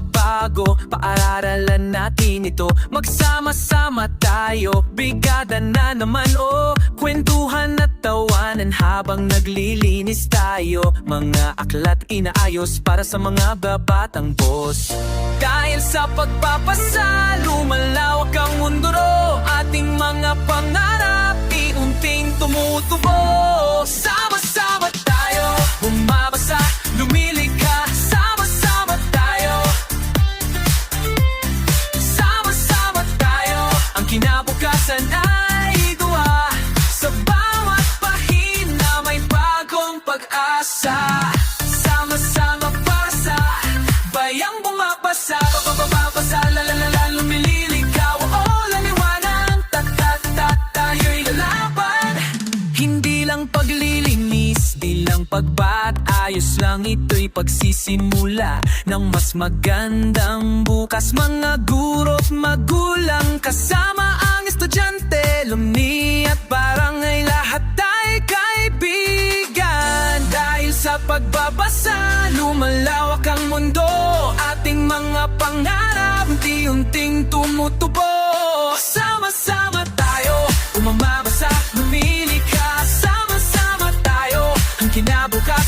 bago Paaralan natin ito. Magsama-sama tayo. Brigada na naman oh. Kwentuhan at tawanan habang naglilinis tayo. Mga aklat inaayos para sa mga babatang boss. Dahil sa pagpapasa Lumalawak ang mundo ro Ating mga pangarap Iunting tumutubo kinabukasan ay duwa Sa bawat pahina May bagong pag-asa. Sama-sama para sa Bayang bumabasa. Babababasa La la la la Lumililikaw Oo laliwanag Ta ta ta Tayo'y lalaban. Hindi lang paglilinis Di lang pagbat Ayos lang ito'y pagsisimula Ng mas magandang bukas. Mga guro't magulang Kasama ang estudyante Lumni at barangay Lahat ay kaibigan. Dahil sa pagbabasa Lumalawak ang mundo. Ating mga pangarap Unti-unting tumutubo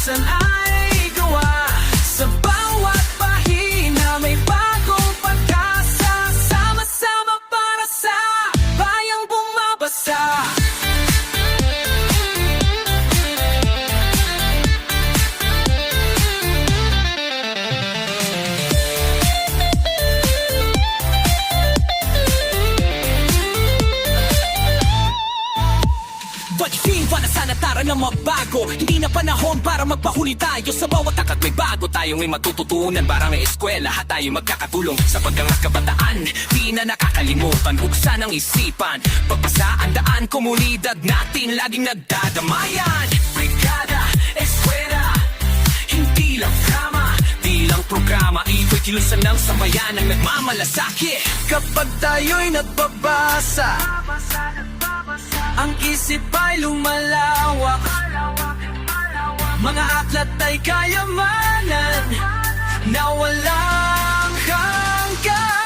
kinabukasan ay natara na magbago Hindi na panahon para magpahuli tayo. Sa bawat akat may bago Tayong may matututunan. Para may eskwela At tayo magkakatulong. Sa pagkangat kabataan Di na nakakalimutan. Buksan ang isipan. Pagpasaan daan Komunidad natin Laging nagdadamayan. Brigada, eskwela Hindi lang drama. Di lang programa Ito'y kilusan ng sambayan Ang nagmamalasakit. Kapag tayo'y nagbabasa Ang isip ay lumalawak mga aklat ay kayamanan Na walang hanggan.